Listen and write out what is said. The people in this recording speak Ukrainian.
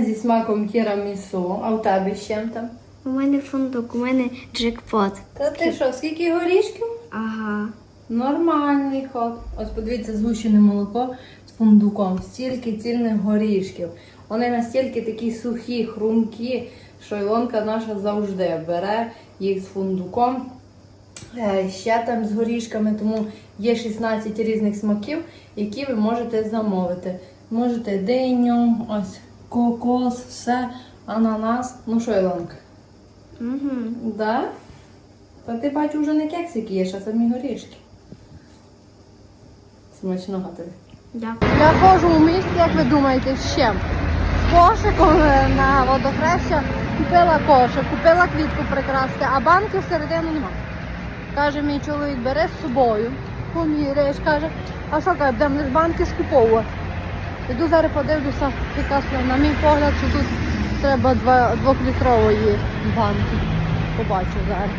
Зі смаком тірамісу, а у тебе з чим там? У мене фундук, у мене джекпот. Та ти що, скільки горішків? Ага. Нормальний ход. Ось подивіться, згущене молоко з фундуком, стільки цільних горішків. Вони настільки такі сухі, хрумкі, що Ілонка наша завжди бере їх з фундуком. Е, Ще там з горішками, тому є 16 різних смаків, які ви можете замовити. Можете диню, ось кокос, все, ананас. Ну що, Ілонка? Угу. Да? Та ти бачу, вже не кексики є, а самі горішки. Смачного тобі. Дякую. Я ходжу у місті, як ви думаєте, з чим? З кошиком е, на водохреща купила кошик, купила квітку прикрасти, а банки всередину нема. Каже мій чоловік, бери з собою, поміряєш, каже, а що каже, будемо банки скуповувати. Іду зараз подивлюся, яка сла- на мій погляд, що тут треба два, двохлітрової банки. Побачу зараз.